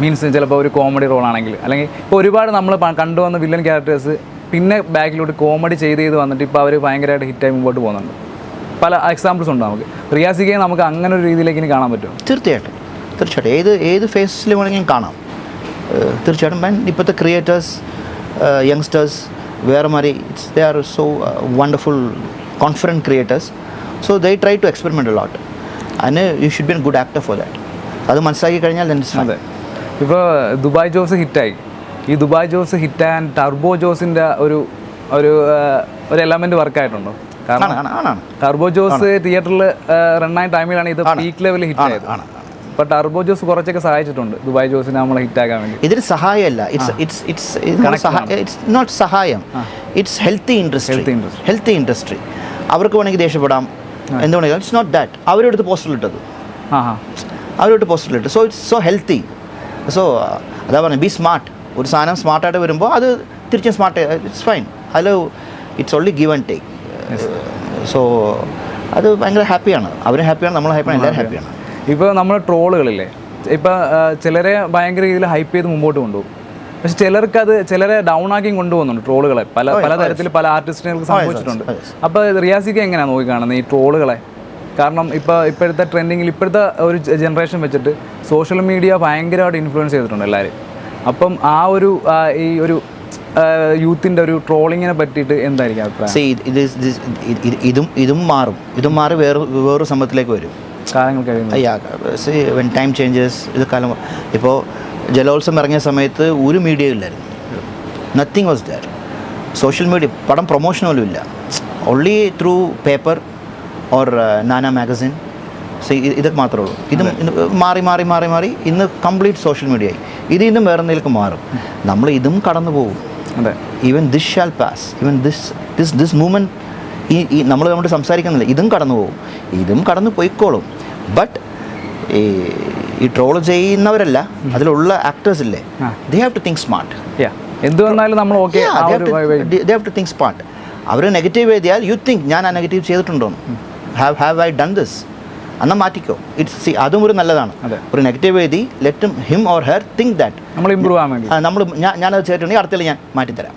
മീൻസ് ചിലപ്പോൾ ഒരു കോമഡി റോൾ ആണെങ്കിൽ അല്ലെങ്കിൽ ഇപ്പോൾ ഒരുപാട് നമ്മൾ കണ്ടുവന്ന വില്ലൻ ക്യാരക്ടേഴ്സ് പിന്നെ ബാക്കിലോട്ട് കോമഡി ചെയ്ത് ചെയ്ത് വന്നിട്ട് ഇപ്പോൾ അവർ ഭയങ്കരമായിട്ട് ഹിറ്റായി മുമ്പോട്ട് പോകുന്നുണ്ട്. പല എക്സാമ്പിൾസ് ഉണ്ട് നമുക്ക്. റിയാസിക്കയെ നമുക്ക് അങ്ങനെ ഒരു രീതിയിലേക്ക് ഇനി കാണാൻ പറ്റും തീർച്ചയായിട്ടും. തീർച്ചയായിട്ടും. ഏത് ഏത് ഫേസിൽ വേണമെങ്കിലും കാണാം. തീർച്ചയായിട്ടും. ഞാൻ ഇപ്പോഴത്തെ ക്രിയേറ്റേഴ്സ് യങ്സ്റ്റേഴ്സ് വേറെ മാതിരി it's they are so wonderful confident creators so they try to experiment lot അതിന് you should be an good actor for that അത് മനസ്സിലാക്കി കഴിഞ്ഞാൽ. അതെ. ഇപ്പോൾ ദുബായ് ജോസ് ഹിറ്റായി ഈ Dubai Jose hit and turbo ജോസിന്റെ ഒരു ഒരു ഒരു എലമെന്റ് വർക്കായിട്ടുണ്ടോ കാരണം ടർബോ ജോസ് തിയേറ്ററിൽ റണ്ണായ ടൈമിലാണ് ഇത്. പീക്ക് ലെവലിൽ ഹിറ്റ് ആയത്. ആണ്, അപ്പൊ ടർബോ ജോസ് കുറച്ചൊക്കെ സഹായിച്ചിട്ടുണ്ട് ദുബായ് ജോസിനെ നമ്മളെ ഹിറ്റാക്കാൻ വേണ്ടി. ഇതിന് സഹായമല്ല. It's it's it's it's not സഹായം it's healthy industry healthy industry അവർക്ക് വേണമെങ്കിൽ ദേഷ്യപ്പെടാം. എന്ത് വേണമെങ്കിലും. ഇറ്റ്സ് നോട്ട് ദാറ്റ് അവരെടുത്ത് പോസ്റ്ററിൽ ഇട്ടത്. അവരോട് പോസ്റ്റൽ ഇട്ട് so it's so healthy so അതാ പറഞ്ഞത് ബി സ്മാർട്ട് ഒരു സാധനം സ്മാർട്ടായിട്ട് വരുമ്പോൾ അത് തിരിച്ചും സ്മാർട്ട് ഇറ്റ്സ് ഫൈൻ അതിൽ it's only give and take so അത് ഭയങ്കര ഹാപ്പിയാണ്. അവരും ഹാപ്പിയാണ് നമ്മൾ ഹാപ്പിയാണ് എല്ലാവരും ഹാപ്പിയാണ്. ഇപ്പോൾ നമ്മൾ ട്രോളുകളില്ലേ? ഇപ്പോൾ ചിലരെ ഭയങ്കര രീതിയിൽ ഹൈപ്പ് ചെയ്ത് മുമ്പോട്ട് കൊണ്ടുപോകും പക്ഷെ ചിലർക്ക് അത് ചിലരെ ഡൗൺ ആക്കി കൊണ്ടുപോകുന്നുണ്ട് ട്രോളുകളെ. പല Oh, പല oh, തരത്തിൽ പല ആർട്ടിസ്റ്റുകൾക്ക് Oh, സംഭവിച്ചിട്ടുണ്ട്. അപ്പോൾ റിയാസിക്ക് എങ്ങനെയാണ് നോക്കി കാണുന്നത് ഈ ട്രോളുകളെ? കാരണം ഇപ്പോൾ ഇപ്പോഴത്തെ ട്രെൻഡിങ്ങിൽ ഇപ്പോഴത്തെ ഒരു ജനറേഷൻ വെച്ചിട്ട് സോഷ്യൽ മീഡിയ ഭയങ്കരമായിട്ട് ഇൻഫ്ലുവൻസ് ചെയ്തിട്ടുണ്ട് എല്ലാവരും അപ്പം ആ ഒരു ഈ ഒരു യൂത്തിന്റെ ഒരു ട്രോളിങ്ങിനെ പറ്റിയിട്ട് എന്തായിരിക്കും അഭിപ്രായം? ഇത് ഇത് ഇത് ഇത് ഇതും ഇതും മാറും. ഇതും മാറി വേറെ വേറൊരു സംഭവത്തിലേക്ക് വരും. കാലങ്ങൾ കഴിയുന്നു വെൻ ടൈം ചേഞ്ചസ് ഇത് കാലം ഇപ്പോൾ ജലോത്സവം ഇറങ്ങിയ സമയത്ത് ഒരു മീഡിയ ഇല്ലായിരുന്നു. Nothing was there social media പടം പ്രൊമോഷൻ പോലും ഇല്ല. Only through paper or Nana magazine C ഇതൊക്കെ മാത്രമേ ഉള്ളൂ. ഇതും മാറി മാറി മാറി മാറി ഇന്ന് കംപ്ലീറ്റ് സോഷ്യൽ മീഡിയ ആയി. ഇത് ഇന്നും വേറെ എന്തെങ്കിലും മാറും. നമ്മൾ ഇതും കടന്നു പോകും. അതെ. Even this shall pass even this this this moment ഈ ഈ നമ്മൾ നമ്മുടെ സംസാരിക്കുന്നില്ല. ഇതും കടന്നു പോകും. ഇതും കടന്നു പോയിക്കോളും. ബട്ട് ഈ ഈ ട്രോൾ ചെയ്യുന്നവരല്ല. അതിലുള്ള ആക്ടേഴ്സ് ഇല്ലേ? They have to think smart എന്ത് വന്നാലും നമ്മൾ okay they have to think smart our negative എഴുതിയാൽ യു തിങ്ക് ഞാൻ ആ നെഗറ്റീവ് ചെയ്തിട്ടുണ്ടോ have have I done this എന്നാൽ മാറ്റിക്കോ. ഇറ്റ്സ് സി അതും ഒരു നല്ലതാണ്. ഒരു നെഗറ്റീവ് എഴുതി let him or her think that നമ്മൾ ഇമ്പ്രൂവ് ആവാൻ വേണ്ടി. നമ്മൾ ഞാൻ ഞാനത് ചേർത്തിട്ടുണ്ടെങ്കിൽ അടുത്തതിൽ ഞാൻ മാറ്റിത്തരാം.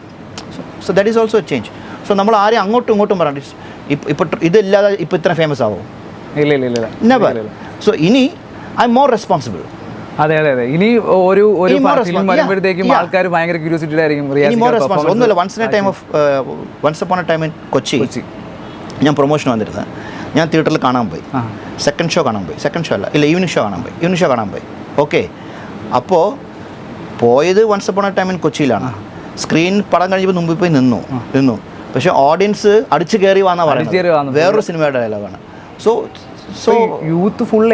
So that is also change so നമ്മൾ ആരെയും അങ്ങോട്ടും ഇങ്ങോട്ടും പറയണ്ട. ഇപ്പം ഇപ്പം ഇതില്ലാതെ ഇപ്പം ഇത്ര ഫേമസ് ആവോ? ഇല്ല ഇല്ല ഇല്ല. സോ ഇനി ഐ എം മോർ റെസ്പോൺസിബിൾ അതെ അതെ അതെ. ഇനി ഒരു ഒരു ഫിലിം വരുമ്പോഴത്തേക്കും. ആൾക്കാർ ഭയങ്കര ക്യൂരിയോസിറ്റി ആയിരിക്കും മോർ റെസ്പോൺസിബിൾ ഒന്നുമില്ല. Once a time of once upon a time in Kochi ഞാൻ പ്രൊമോഷൻ വന്നിരുന്നത്. ഞാൻ തിയേറ്ററിൽ കാണാൻ പോയി. സെക്കൻഡ് ഷോ കാണാൻ പോയി. സെക്കൻഡ് ഷോ അല്ല. ഇല്ല ഈവനിങ് ഷോ കാണാൻ പോയി. ഈവനിങ് ഷോ കാണാൻ പോയി. ഓക്കെ അപ്പോൾ പോയത് once upon a time in കൊച്ചിയിലാണ്. സ്ക്രീൻ പടം കഴിഞ്ഞപ്പോൾ മുമ്പിൽ പോയി നിന്നു. നിന്നു. പക്ഷേ ഓഡിയൻസ് അടിച്ചു കയറി വന്ന പറയുന്നത്. വേറൊരു സിനിമയുടെ ഡയലോഗാണ് so so youth full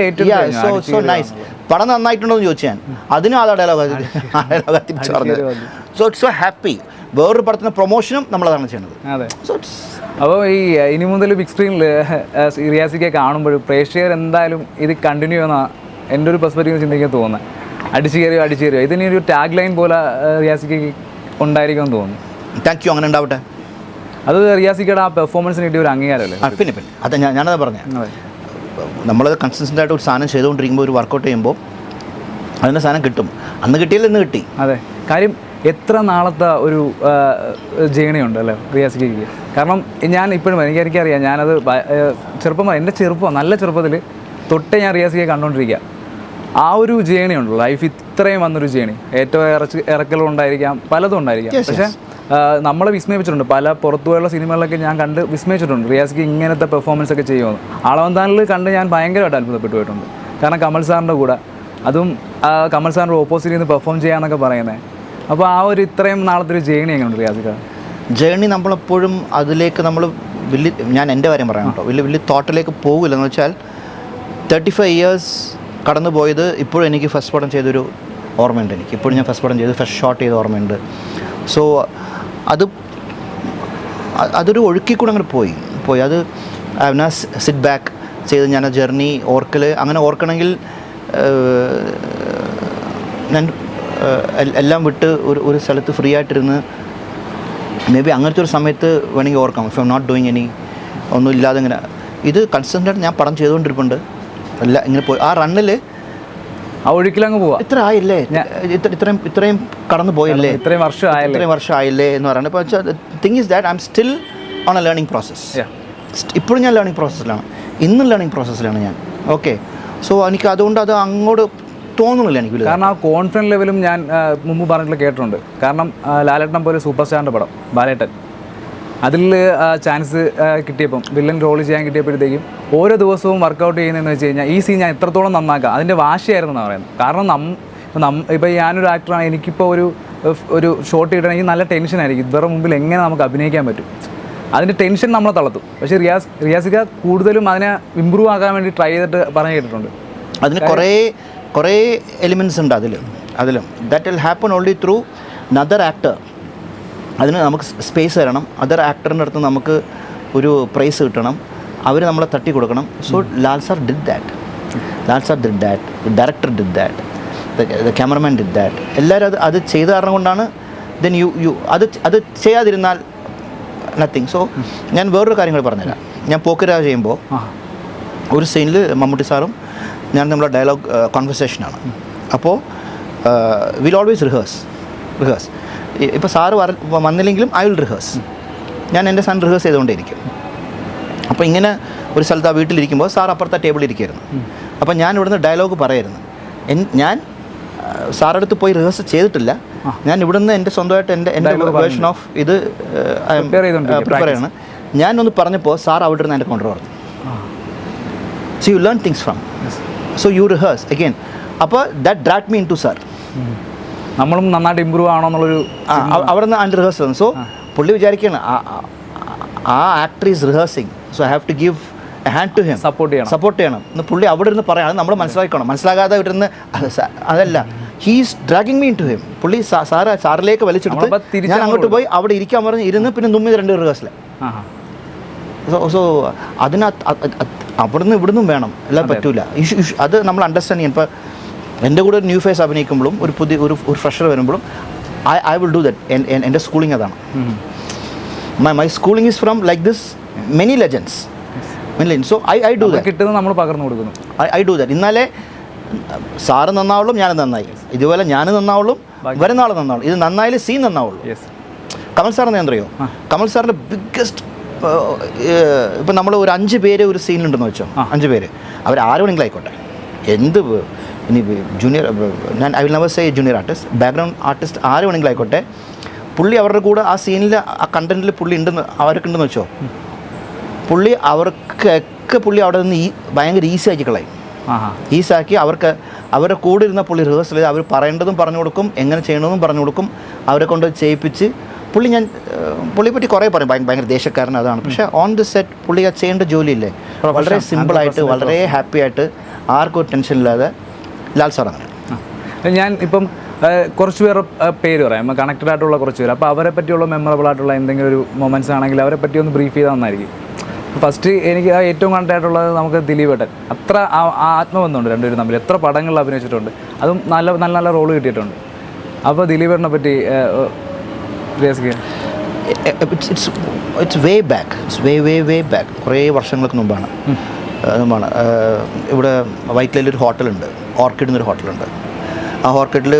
so so nice പടം നന്നായിട്ടുണ്ടോ എന്ന് ചോദിച്ചു ഞാൻ. അതിനും ആ ഡയലോഗ് ഡയലോഗ് തിരിച്ചു പറഞ്ഞത്. സോ ഇറ്റ്സ് സോ ഹാപ്പി വേറൊരു പടത്തിന് പ്രൊമോഷനും നമ്മളതാണ് ചെയ്യുന്നത്. അതെ. അപ്പോൾ ഈ ഇനി മുതൽ ബിഗ് സ്ക്രീനിൽ റിയാസിക്കെ കാണുമ്പോഴും പ്രേക്ഷകർ എന്തായാലും ഇത് കണ്ടിന്യൂ ചെയ്യുന്ന എന്റെ ഒരു പെർസ്പെക്റ്റീവ് ചിന്തിക്കാൻ തോന്നുന്നത് അടിച്ചു കയറിയോ അടിച്ചു കയറിയോ? ഇതിന് ഒരു ടാഗ് ലൈൻ പോലെ റിയാസിക്ക് ഉണ്ടായിരിക്കുമെന്ന് തോന്നുന്നു. താങ്ക് യു അങ്ങനെ ഉണ്ടാവട്ടെ. അത് റിയാസിക്കയുടെ ആ പെർഫോമൻസിന് കിട്ടിയ ഒരു അംഗീകാരമല്ലേ? പിന്നെ പിന്നെ. അത് ഞാൻ ഞാനത് പറഞ്ഞത് നമ്മൾ കൺസിസ്റ്റന്റ് ആയിട്ട് ഒരു സാധനം ചെയ്തുകൊണ്ടിരിക്കുമ്പോൾ ഒരു വർക്കൗട്ട് ചെയ്യുമ്പോൾ അതിന്റെ സാധനം കിട്ടും. അന്ന് കിട്ടിയില്ല ഇന്ന് കിട്ടി. അതെ. കാര്യം എത്ര നാളത്തെ ഒരു ജേണിയുണ്ട് അല്ലേ റിയാസിക്ക്? കാരണം ഞാൻ ഇപ്പോഴും എനിക്ക് എനിക്കറിയാം ഞാനത് ചെറുപ്പം എന്റെ ചെറുപ്പം നല്ല ചെറുപ്പത്തിൽ തൊട്ടേ ഞാൻ റിയാസിക്കെ കണ്ടുകൊണ്ടിരിക്കുക ആ ഒരു ജേണി ഉണ്ടല്ലോ ലൈഫ് ഇത്രയും വന്നൊരു ജേണി ഏറ്റവും ഇറച്ച് ഇറക്കലും ഉണ്ടായിരിക്കാം പലതും ഉണ്ടായിരിക്കാം. പക്ഷേ നമ്മളെ വിസ്മയിപ്പിച്ചിട്ടുണ്ട് പല പുറത്തുപോയുള്ള സിനിമകളിലൊക്കെ ഞാൻ കണ്ട് വിസ്മയിച്ചിട്ടുണ്ട് റിയാസിക്ക് ഇങ്ങനത്തെ പെർഫോമൻസ് ഒക്കെ ചെയ്യുമെന്ന്. അളവന്താനിൽ കണ്ട് ഞാൻ ഭയങ്കരമായിട്ട് അത്ഭുതപ്പെട്ടു പോയിട്ടുണ്ട്. കാരണം കമൽ സാറിന്റെ കൂടെ അതും കമൽ സാറിന്റെ ഓപ്പോസിറ്റിൽ നിന്ന് പെർഫോം ചെയ്യാന്നൊക്കെ പറയുന്നത് അപ്പോൾ ആ ഒരു ഇത്രയും നാളത്തെ ഒരു ജേണി എങ്ങനെയുണ്ട് റിയാസിക്ക ജേണി നമ്മളെപ്പോഴും അതിലേക്ക് നമ്മൾ വലിയ ഞാൻ എന്റെ കാര്യം പറയാം കേട്ടോ. വലിയ വലിയ തോട്ടിലേക്ക് പോകില്ല എന്ന് വെച്ചാൽ തേർട്ടി ഫൈവ് ഇയേഴ്സ് കടന്നു പോയത് ഇപ്പോഴും എനിക്ക് ഫസ്റ്റ് പടം ചെയ്തൊരു ഓർമ്മയുണ്ട് എനിക്ക്. ഇപ്പോഴും ഞാൻ ഫസ്റ്റ് പടം ചെയ്ത് ഫസ്റ്റ് ഷോട്ട് ചെയ്ത ഓർമ്മയുണ്ട്. സോ അത് അതൊരു അതൊരു ഒഴുക്കിക്കൂടെ അങ്ങനെ പോയി. പോയി. അത് ഞാൻ സിറ്റ് ബാക്ക് ചെയ്ത് ഞാൻ ആ ജേർണി ഓർക്കൽ അങ്ങനെ ഓർക്കണമെങ്കിൽ ഞാൻ എല്ലാം വിട്ട് ഒരു ഒരു സ്ഥലത്ത് ഫ്രീ ആയിട്ടിരുന്ന് മേ ബി അങ്ങനത്തെ ഒരു സമയത്ത് വേണമെങ്കിൽ ഓർക്കാം. If I'm not doing any ഒന്നും ഇല്ലാതെ ഇങ്ങനെ. ഇത് കൺസെൻട്രേറ്റ് ഞാൻ പടം ചെയ്തുകൊണ്ടിരിപ്പുണ്ട്. അല്ല ഇങ്ങനെ പോയി. ആ റണ്ണിൽ ആ ഒഴുക്കിലങ്ങ് പോവാ. ഇത്ര ആയില്ലേ? ഇത്ര ഇത്രയും ഇത്രയും കടന്നു പോയില്ലേ? ഇത്രയും വർഷം ആയില്ലേ? ഇത്രയും വർഷം ആയില്ലേ എന്ന് പറയുന്നത്. ഇപ്പോൾ വെച്ചാൽ thing is that I am still on a learning process. ഇപ്പോഴും ഞാൻ ലേണിംഗ് പ്രോസസ്സിലാണ് ഇന്നും ലേണിംഗ് പ്രോസസ്സിലാണ് ഞാൻ. ഓക്കെ സോ എനിക്ക് അതുകൊണ്ട് അത് അങ്ങോട്ട് തോന്നുന്നില്ല എനിക്ക് കാരണം ആ കോൺഫിഡൻസ് ലെവലും ഞാൻ മുമ്പ് പറഞ്ഞിട്ടുള്ള കേട്ടിട്ടുണ്ട്. കാരണം ലാലേട്ടൻ പോലെ സൂപ്പർ സ്റ്റാറിന്റെ പടം ബാലേട്ടൻ. അതിൽ ചാൻസ് കിട്ടിയപ്പം വില്ലൻ റോൾ ചെയ്യാൻ കിട്ടിയപ്പോഴത്തേക്കും ഓരോ ദിവസവും വർക്കൗട്ട് ചെയ്യുന്നതെന്ന് വെച്ച് കഴിഞ്ഞാൽ ഈ സീൻ ഞാൻ എത്രത്തോളം നന്നാക്കാം അതിന്റെ വാശിയായിരുന്നു എന്നാണ് പറയുന്നത്. കാരണം നം ഇപ്പം നം ഇപ്പോൾ ഞാനൊരു ആക്ടറാണ് എനിക്കിപ്പോൾ ഒരു ഒരു ഷോട്ട് കിട്ടണമെങ്കിൽ നല്ല ടെൻഷനായിരിക്കും ഇവരുടെ മുമ്പിൽ എങ്ങനെ നമുക്ക് അഭിനയിക്കാൻ പറ്റും? അതിന്റെ ടെൻഷൻ നമ്മളെ തളർത്തും പക്ഷേ റിയാസ് റിയാസിക കൂടുതലും അതിനെ ഇമ്പ്രൂവ് ആക്കാൻ വേണ്ടി ട്രൈ ചെയ്തിട്ട് പറഞ്ഞു കേട്ടിട്ടുണ്ട്. അതിന് കുറേ കുറേ എലിമെന്റ്സ് ഉണ്ട് അതിൽ അതിലും. That will happen only through another actor അതിന് നമുക്ക് സ്പേസ് തരണം. അതർ ആക്ടറിന്റെ അടുത്ത് നമുക്ക് ഒരു പ്രൈസ് കിട്ടണം. അവർ നമ്മളെ തട്ടി കൊടുക്കണം. So Lal sir did that Lal sir did that director did that the cameraman did that എല്ലാവരും അത് അത് ചെയ്ത കാരണം കൊണ്ടാണ് ദെൻ യു യു അത് അത് ചെയ്യാതിരുന്നാൽ നത്തിങ് സോ ഞാൻ വേറൊരു കാര്യങ്ങൾ പറഞ്ഞുതരാം. ഞാൻ പോക്കരാജ് ചെയ്യുമ്പോൾ ഒരു സീനിൽ മമ്മൂട്ടി സാറും ഞാൻ നമ്മുടെ ഡയലോഗ് കോൺവെർസേഷനാണ് അപ്പോൾ വിൽ ഓൾവേസ് റിഹേഴ്സ് റിഹേഴ്സ് ഇപ്പോൾ സാറ് വന്നില്ലെങ്കിലും ഐ വിൽ റിഹേഴ്സ് ഞാൻ എന്റെ സൺ റിഹേഴ്സ് ചെയ്തുകൊണ്ടേയിരിക്കും. അപ്പോൾ ഇങ്ങനെ ഒരു സ്ഥലത്ത് ആ വീട്ടിലിരിക്കുമ്പോൾ സാർ അപ്പുറത്തെ ടേബിളിൽ ഇരിക്കുമായിരുന്നു അപ്പോൾ ഞാൻ ഇവിടുന്ന് ഡയലോഗ് പറയായിരുന്നു. എൻ ഞാൻ സാറടുത്ത് സാറുടെ പോയി റിഹേഴ്സ് ചെയ്തിട്ടില്ല. ഞാൻ ഇവിടുന്ന് എന്റെ സ്വന്തമായിട്ട് എന്റെ എന്റെ വേർഷൻ ഓഫ് ഇത് പ്രിപ്പയർ ചെയ്യണം. ഞാനൊന്ന് പറഞ്ഞപ്പോൾ സാർ അവിടെ നിന്ന് എന്റെ കൊണ്ടുവന്നു see so you learn things from so you rehearse again അപ്പോൾ that drat mean to sir നമ്മളും നന്നായിട്ട് ഇമ്പ്രൂവ് ആണോ എന്നുള്ളൊരു അവിടെ നിന്ന് അതിന്റെ റിഹേഴ്സൽ സോ പുള്ളി വിചാരിക്കുകയാണ് ആ- actor is rehearsing so I have to give hand to him support ചെയ്യണം. സപ്പോർട്ട് ചെയ്യണം. എന്ന് പുള്ളി അവിടെ ഇരുന്ന് പറയാം അത് നമ്മൾ മനസ്സിലാക്കണം. മനസ്സിലാകാതെ ഇരുന്ന് നിന്ന് അതല്ല. He's dragging mean to him പുള്ളി സാറ് സാറിലേക്ക് വലിച്ചെടുത്ത് ഞാൻ അങ്ങോട്ട് പോയി അവിടെ ഇരിക്കാൻ പറഞ്ഞ് ഇരുന്ന് പിന്നെ തുമ്മി രണ്ട് റിഹേഴ്സൽ സോ സോ അതിനകത്ത് അവിടുന്ന് ഇവിടുന്നും വേണം. അല്ലാതെ പറ്റൂല. അത് നമ്മൾ അണ്ടർസ്റ്റാൻഡ് ചെയ്യണം. ഇപ്പോൾ എന്റെ കൂടെ ഒരു ന്യൂ ഫേസ് അഭിനയിക്കുമ്പോഴും ഒരു പുതിയ ഒരു ഒരു ഫ്രഷർ വരുമ്പോഴും I I will do that എന്റെ സ്കൂളിംഗ് അതാണ്. My my schooling is from like this many legends many so I I do that കിട്ടുന്നത് നമ്മൾ പകർന്നു കൊടുക്കുന്നു. ഐ ഐ ഡു ദാറ്റ് ഇന്നാലേ സാറ് നന്നാവുള്ളൂ ഞാൻ നന്നായി. ഇതുപോലെ ഞാൻ നന്നാവുള്ളൂ വരുന്ന ആൾ നന്നാവുള്ളൂ ഇത് നന്നായാലും സീൻ നന്നാവുള്ളൂ. കമൽ കമൽ സാറിനെ എന്തറിയോ കമൽ സാറിന്റെ ബിഗ്ഗസ്റ്റ് ഇപ്പം നമ്മൾ ഒരു അഞ്ച് പേര് ഒരു സീനിലുണ്ടെന്ന് വെച്ചോ. അഞ്ച് പേര്. അവർ ആര് വേണമെങ്കിലും ആയിക്കോട്ടെ എന്ത് ഇനി ജൂനിയർ ഞാൻ I will never say junior artist background artist ആര് വേണമെങ്കിലും ആയിക്കോട്ടെ പുള്ളി അവരുടെ കൂടെ ആ സീനിൽ ആ കണ്ടന്റിൽ പുള്ളി ഉണ്ടെന്ന് അവരൊക്കെ ഉണ്ടെന്ന് വെച്ചോ പുള്ളി അവർക്കൊക്കെ പുള്ളി അവിടെ നിന്ന് ഈ ഭയങ്കര ഈസി ആക്കി കളയും. ഈസാക്കി അവർക്ക് അവരുടെ കൂടെ ഇരുന്ന പുള്ളി റിഹേഴ്സൽ ചെയ്ത് അവർ പറയേണ്ടതും പറഞ്ഞു കൊടുക്കും എങ്ങനെ ചെയ്യണമെന്നും പറഞ്ഞു കൊടുക്കും അവരെ കൊണ്ട് ചെയ്യിപ്പിച്ച് പുള്ളി ഞാൻ ഏഹ്, പുള്ളിയെ പറ്റി കുറേ പറയും. ഭയ- ഭയങ്കര ദേശക്കാരൻ അതാണ്. പക്ഷേ ഓൺ ദി സെറ്റ് പുള്ളി ആ ചെയ്യേണ്ട ജോലിയില്ലേ? വളരെ സിമ്പിളായിട്ട് വളരെ ഹാപ്പി ആയിട്ട് ആർക്കും ഒരു ടെൻഷൻ ഇല്ലാതെ ലാൽ അങ്ങനെ. ഞാൻ ഇപ്പം കുറച്ച് പേർ പേര് പറയാം. കണക്റ്റഡ് ആയിട്ടുള്ള കുറച്ച് പേര്. അപ്പോൾ അവരെ പറ്റിയുള്ള മെമ്മറബിൾ ആയിട്ടുള്ള എന്തെങ്കിലും ഒരു മൊമെന്റ്സ് ആണെങ്കിൽ അവരെ പറ്റി ഒന്ന് ബ്രീഫ് ചെയ്താൽ നന്നായിരിക്കും. ഫസ്റ്റ് എനിക്ക് ആ ഏറ്റവും കണ്ടായിട്ടുള്ളത് നമുക്ക് ദിലീപ് ഏട്ടൻ. അത്ര ആത്മബന്ധമുണ്ട് രണ്ടുപേരും തമ്മിൽ. എത്ര പടങ്ങളിൽ അഭിനയിച്ചിട്ടുണ്ട്. അതും നല്ല നല്ല നല്ല റോൾ കിട്ടിയിട്ടുണ്ട്. അപ്പോൾ ദിലീപ് ഏട്ടനെ പറ്റി it's it's it's way back it's way way way back കുറേ വർഷങ്ങൾക്ക് മുമ്പാണ്. മുമ്പാണ്. ഇവിടെ വൈറ്റിലയിൽ ഒരു ഹോട്ടലുണ്ട്. ഓർക്കിഡ് എന്നൊരു ഹോട്ടലുണ്ട്. ആ ഓർക്കിഡിൽ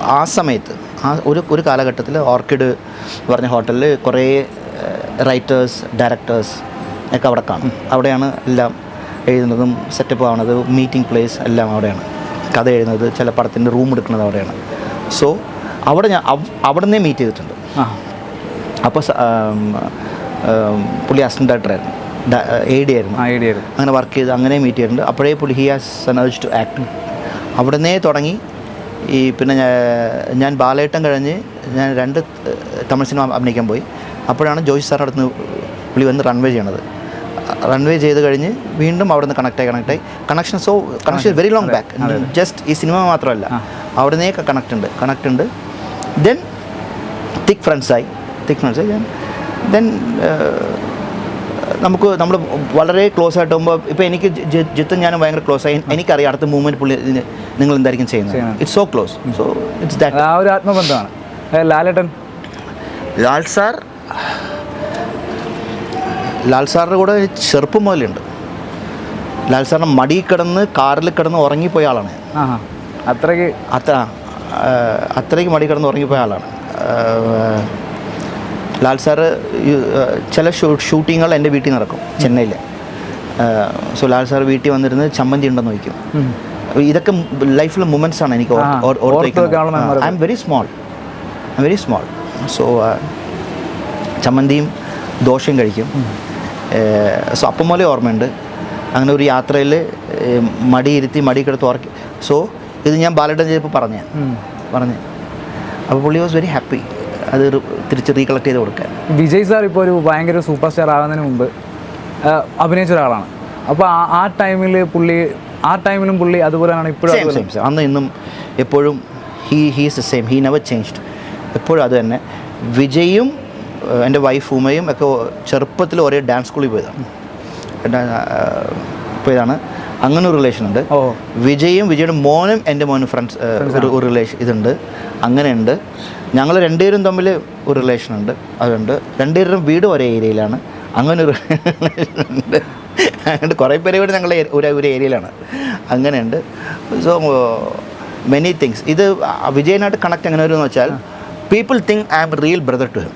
ആ സമയത്ത് ആ ഒരു ഒരു കാലഘട്ടത്തിൽ ഓർക്കിഡ് പറഞ്ഞ ഹോട്ടലിൽ കുറേ റൈറ്റേഴ്സ് ഡയറക്ടേഴ്സ് ഒക്കെ അവിടെ കാണും. അവിടെയാണ് എല്ലാം എഴുതുന്നതും സെറ്റപ്പ് ആവുന്നത് മീറ്റിംഗ് പ്ലേസ് എല്ലാം അവിടെയാണ്. കഥ എഴുതുന്നത് ചില പടത്തിന്റെ റൂം എടുക്കുന്നത് അവിടെയാണ്. സോ അവിടെ ഞാൻ അവ- അവിടെ നിന്നേ മീറ്റ് ചെയ്തിട്ടുണ്ട് അപ്പോൾ പുള്ളി അസിസ്റ്റന്റ് ഡയറക്ടറായിരുന്നു എ ഡി ആയിരുന്നു. എ ഡി ആയിരുന്നു. അങ്ങനെ വർക്ക് ചെയ്ത് അങ്ങനെ മീറ്റ് ചെയ്തിട്ടുണ്ട്. അപ്പോഴേ പുള്ളി ഹി ഹാസ് സനേജ് ടു ആക്ട് അവിടെ നിന്നേ തുടങ്ങി. ഈ പിന്നെ ഞാൻ ബാലേട്ടം കഴിഞ്ഞ് ഞാൻ രണ്ട് തമിഴ് സിനിമ അഭിനയിക്കാൻ പോയി. അപ്പോഴാണ് ജോയിസ് സാറിന്റെ അടുത്ത് പുള്ളി വന്ന് റൺവേ ചെയ്യണത്. റൺവേ ചെയ്ത് കഴിഞ്ഞ് വീണ്ടും അവിടെ നിന്ന് കണക്റ്റായി കണക്റ്റായി connection so connection very long back just ഈ സിനിമ മാത്രമല്ല. അവിടെ കണക്റ്റ് കണക്ട് ഉണ്ട് കണക്റ്റ് ഉണ്ട്. ദെൻ തിക് ഫ്രണ്ട്സായി തിക് ഫ്രണ്ട്സായി ഞാൻ ദെൻ നമുക്ക് നമ്മൾ വളരെ ക്ലോസ് ആയിട്ട് പോകുമ്പോൾ ഇപ്പോൾ എനിക്ക് ജിത്തും ഞാനും ഭയങ്കര ക്ലോസ് ആയി. എനിക്കറിയാം അടുത്ത മൂവ്മെന്റ് പുള്ളി ഇതിന് നിങ്ങൾ എന്തായിരിക്കും ചെയ്യുന്നത്. It's so close so it's that ആ ഒരു ആത്മബന്ധമാണ്. ലാലേട്ടൻ. ലാൽ സാർ? ലാൽ സാറിന്റെ കൂടെ ചെറുപ്പം മുതലുണ്ട്. ലാൽ സാറിന്റെ മടിയിൽ കിടന്ന് കാറിൽ കിടന്ന് ഉറങ്ങിപ്പോയ ആളാണ് അത്രയ്ക്ക് അത്ര അത്രയ്ക്ക് മടി കിടന്ന് ഉറങ്ങിപ്പോയ ആളാണ്. ലാൽ സാറ് ചില ഷൂ ഷൂട്ടിങ്ങുകൾ എന്റെ വീട്ടിൽ നടക്കും ചെന്നൈയിൽ സോ ലാൽ സാർ വീട്ടിൽ വന്നിരുന്ന് ചമ്മന്തി ഉണ്ടെന്ന് വയ്ക്കും ഇതൊക്കെ ലൈഫിലെ മൊമെന്റ്സ് ആണ് എനിക്ക്. I'm very small I very small so ചമ്മന്തിയും ദോശയും കഴിക്കും. സോ അപ്പം പോലെ ഓർമ്മയുണ്ട്. അങ്ങനെ ഒരു യാത്രയിൽ മടിയിരുത്തി മടി കിടത്ത് ഉറക്കി. സോ ഇത് ഞാൻ ബാലഡൻ ചെയ്തപ്പോൾ പറഞ്ഞു പറഞ്ഞു അപ്പോൾ പുള്ളി വാസ് വെരി ഹാപ്പി അത് തിരിച്ച് റീകളക്ട് ചെയ്ത് കൊടുക്കാൻ. വിജയ് സാർ ഇപ്പോൾ ഒരു ഭയങ്കര സൂപ്പർ സ്റ്റാർ ആകുന്നതിന് മുമ്പ് അഭിനയിച്ച ഒരാളാണ്. അപ്പോൾ ആ ടൈമിൽ പുള്ളി ആ ടൈമിലും പുള്ളി അതുപോലെയാണ് ഇപ്പോഴും അന്ന് ഇന്നും എപ്പോഴും he he's the same he never changed എപ്പോഴും അത് തന്നെ. വിജയും എന്റെ വൈഫ് ഉമയും ഒക്കെ ചെറുപ്പത്തിൽ ഒരേ ഡാൻസ് സ്കൂളിൽ പോയതാണ്. പോയതാണ്. അങ്ങനെ ഒരു റിലേഷൻ ഉണ്ട്. വിജയും വിജയുടെ മോനും എന്റെ മോനും ഫ്രണ്ട്സ് ഒരു ഒരു റിലേഷൻ ഇതുണ്ട്. അങ്ങനെയുണ്ട്. ഞങ്ങൾ രണ്ടുപേരും തമ്മിൽ ഒരു റിലേഷൻ ഉണ്ട്. അതുണ്ട്. രണ്ടുപേരും വീട് ഒരേ ഏരിയയിലാണ്. അങ്ങനെ ഒരു അങ്ങനെ ഉണ്ട്. അതുകൊണ്ട് കുറേ പേര് കൂടി ഞങ്ങൾ ഒരു ഒരു ഏരിയയിലാണ്. അങ്ങനെയുണ്ട്. സോ മെനി തിങ്സ് ഇത് ആ വിജയനായിട്ട് കണക്ട് എങ്ങനെ എന്ന് വെച്ചാൽ people think I'm real brother to him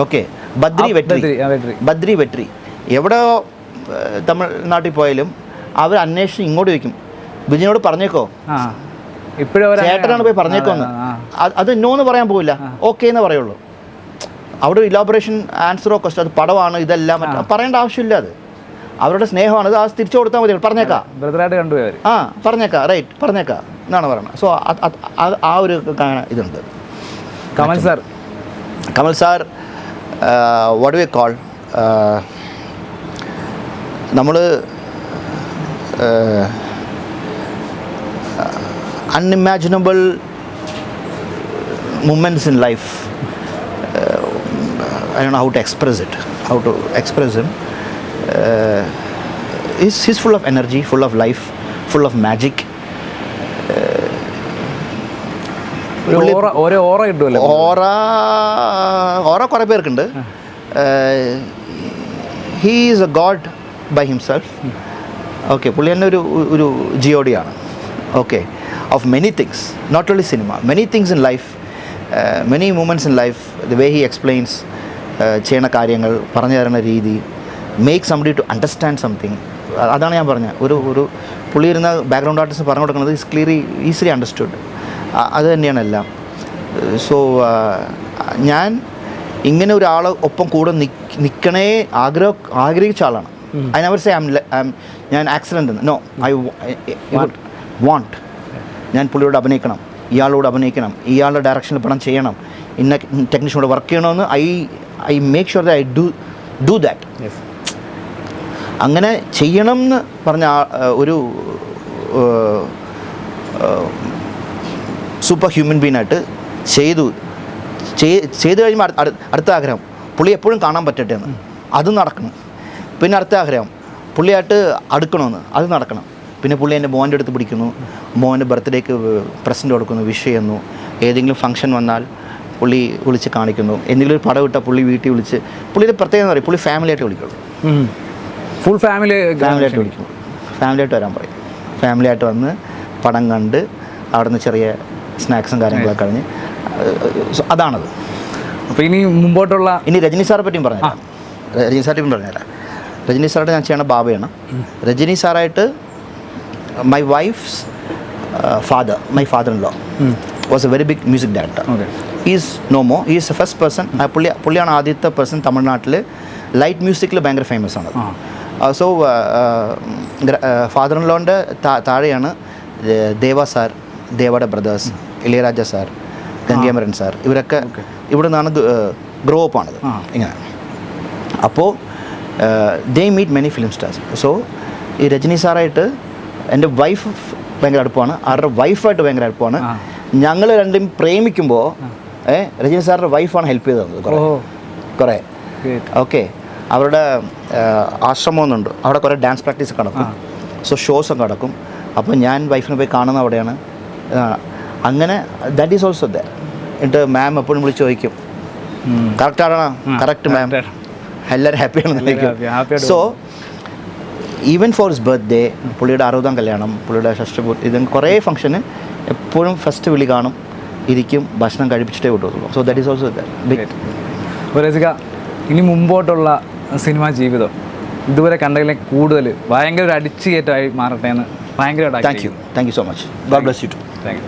okay Badri, Vetri. Badri Vetri. എവിടെ തമിഴ്നാട്ടിൽ പോയാലും അവർ അന്വേഷിച്ച് ഇങ്ങോട്ട് ചോദിക്കും. ബിജിനോട് പറഞ്ഞേക്കോ? ചേട്ടനാണ് പോയി പറഞ്ഞേക്കോന്ന് അത് അത് നോ എന്ന് പറയാൻ പോവില്ല. ഓക്കെ എന്ന് പറയുള്ളൂ. അവിടെ ഇലാബറേഷൻ ആൻസറോ ക്വസ്റ്റൻ അത് പടമാണ് ഇതെല്ലാം മറ്റേ- പറയേണ്ട ആവശ്യമില്ല അത്. അവരുടെ സ്നേഹമാണ് അത് ആ തിരിച്ചു കൊടുത്താൽ മതി. പറഞ്ഞേക്കാം. ബ്രദറായിട്ട് കണ്ടുപോയി ആ പറഞ്ഞേക്കാം റൈറ്റ് പറഞ്ഞേക്കാം എന്നാണ് പറയുന്നത്. സോ ആ ഒരു ഇതുണ്ട്. Kamal sir. Kamal sir what we call നമ്മൾ unimaginable moments in life uh, I don't know how to express it how to express him uh, he's, he's full of energy full of life full of magic ഒരു ഓറ ഓരോ ഓറ കിട്ടുമല്ലോ ഓറ aura കുറേ പേർക്കുണ്ട് he is a god by himself okay പുള്ളി തന്നെ ഒരു ഒരു ജിയോഡിയാണ് okay of many things not only cinema many things in life many moments in life the way he explains ചെയ്യണ കാര്യങ്ങൾ പറഞ്ഞു തരുന്ന രീതി make somebody to understand something അതാണ് ഞാൻ പറഞ്ഞത്. ഒരു ഒരു പുള്ളി ഇരുന്ന ബാക്ക്ഗ്രൗണ്ട് ആർട്ടിസ്റ്റ് പറഞ്ഞു കൊടുക്കുന്നത് ഇസ് ക്ലിയർലി ഈസിലി അണ്ടർസ്റ്റുഡ് അത് തന്നെയാണ് എല്ലാം. സോ ഞാൻ ഇങ്ങനെ ഒരാൾ ഒപ്പം കൂടെ നിൽക്കണേ ആഗ്രഹ ആഗ്രഹിച്ച ആളാണ്. ഐ നെവർ സേ ഐം ഞാൻ ആക്സിഡന്റ് നോ ഐ വാണ്ട് ഞാൻ പുള്ളിയോട് അഭിനയിക്കണം. ഇയാളോട് അഭിനയിക്കണം. ഇയാളുടെ ഡയറക്ഷനിൽ പണം ചെയ്യണം. ഇന്ന ടെക്നീഷ്യനോട് വർക്ക് ചെയ്യണമെന്ന് I I make sure I do do that അങ്ങനെ ചെയ്യണം എന്ന് പറഞ്ഞ ഒരു സൂപ്പർ ഹ്യൂമൻ ബീനായിട്ട് ചെയ്തു. ചെയ്- ചെയ്തു കഴിയുമ്പോൾ അടു- അടു- അടുത്ത ആഗ്രഹം. പുള്ളി എപ്പോഴും കാണാൻ പറ്റട്ടെ എന്ന്. അത് നടക്കണം. പിന്നെ അടുത്ത ആഗ്രഹം പുള്ളിയായിട്ട് അടുക്കണമെന്ന് അത് നടക്കണം. പിന്നെ പുള്ളി എന്റെ മോന്റെ അടുത്ത് പിടിക്കുന്നു. മോന്റെ ബർത്ത്ഡേക്ക് പ്രസന്റ് കൊടുക്കുന്നു വിഷ് ചെയ്യുന്നു. ഏതെങ്കിലും ഫംഗ്ഷൻ വന്നാൽ പുള്ളി വിളിച്ച് കാണിക്കുന്നു. എന്തെങ്കിലും ഒരു പടം ഇട്ടാൽ പുള്ളി വീട്ടിൽ വിളിച്ച് പുള്ളിയുടെ പ്രത്യേകത എന്ന് പറയും പുള്ളി ഫാമിലിയായിട്ട് വിളിക്കുള്ളൂ. ഫുൾ ഫാമിലി ഫാമിലിയായിട്ട് വിളിക്കും. ഫാമിലിയായിട്ട് വരാൻ പറയും. ഫാമിലിയായിട്ട് വന്ന് പടം കണ്ട് അവിടെ നിന്ന് ചെറിയ സ്നാക്സും കാര്യങ്ങളൊക്കെ കഴിഞ്ഞ് അതാണത്. അപ്പോൾ ഇനി മുമ്പോട്ടുള്ള ഇനി രജനി സാറെ പറ്റിയും പറഞ്ഞുതരാം രജനി സാറിനെ പറ്റിയും പറഞ്ഞുതരാം രജനി സാറായിട്ട് ഞാൻ ചെയ്യണ ബാബയാണ്. Rajini സാറായിട്ട് my wife's father my father in law was a very big music director. Is നോമോ is a first person പുള്ളി പുള്ളിയാണ് ആദ്യത്തെ പേഴ്സൺ തമിഴ്നാട്ടിൽ ലൈറ്റ് മ്യൂസിക്കിൽ ഭയങ്കര ഫേമസ് ആണ്. സോ ഫാദർ ഇൻ ലോന്റെ താഴെയാണ് Deva sir ദേവയുടെ brothers Ilaiyaraaja sir Gangaiamaran sir ഇവരൊക്കെ ഇവിടെ നിന്നാണ് ഗ്രോ അപ്പ് ആണത്. ഇങ്ങനെ. അപ്പോൾ they meet many film stars so ഈ രജനി സാറായിട്ട് എന്റെ വൈഫ് ഭയങ്കര അടുപ്പമാണ് അവരുടെ വൈഫായിട്ട് ഭയങ്കര അടുപ്പമാണ്. ഞങ്ങൾ രണ്ടും പ്രേമിക്കുമ്പോൾ ഏ രജനി സാറിന്റെ വൈഫാണ് ഹെൽപ്പ് ചെയ്ത് കുറേ. ഓഹോ. കുറേ. ഓക്കെ അവരുടെ ആശ്രമം എന്നുണ്ട് അവിടെ കുറേ ഡാൻസ് പ്രാക്ടീസ് നടക്കും. സോ ഷോസ് ഒക്കെ നടക്കും. അപ്പോൾ ഞാൻ വൈഫിനെ പോയി കാണുന്ന അവിടെയാണ്. അങ്ങനെ ദാറ്റ് ഈസ് ഓൾസോ ദ എന്നിട്ട് മാം എപ്പോഴും വിളിച്ച് ചോദിക്കും. കറക്റ്റ് ആണോ? കറക്റ്റ് മാം എല്ലാവരും happy happy, happy so even for his birthday പുള്ളിയുടെ അറുപതാം കല്യാണം പുള്ളിയുടെ ഷഷ്ടപൂർത്തി ഇത് കുറേ ഫംഗ്ഷന് എപ്പോഴും ഫസ്റ്റ് വിളി കാണും ഇരിക്കും ഭക്ഷണം കഴിപ്പിച്ചിട്ടേ വിട്ടുള്ളൂ സോ ദാറ്റ് ഈസ് ഓൾസോ രസിക ഇനി മുമ്പോട്ടുള്ള സിനിമാ ജീവിതം. ഇതുവരെ കണ്ടതിലെ കൂടുതൽ ഭയങ്കര ഒരു അടിച്ചുകയറ്റമായി മാറട്ടെ എന്ന് ഭയങ്കരമായിട്ട് thank you thank you so much God bless you too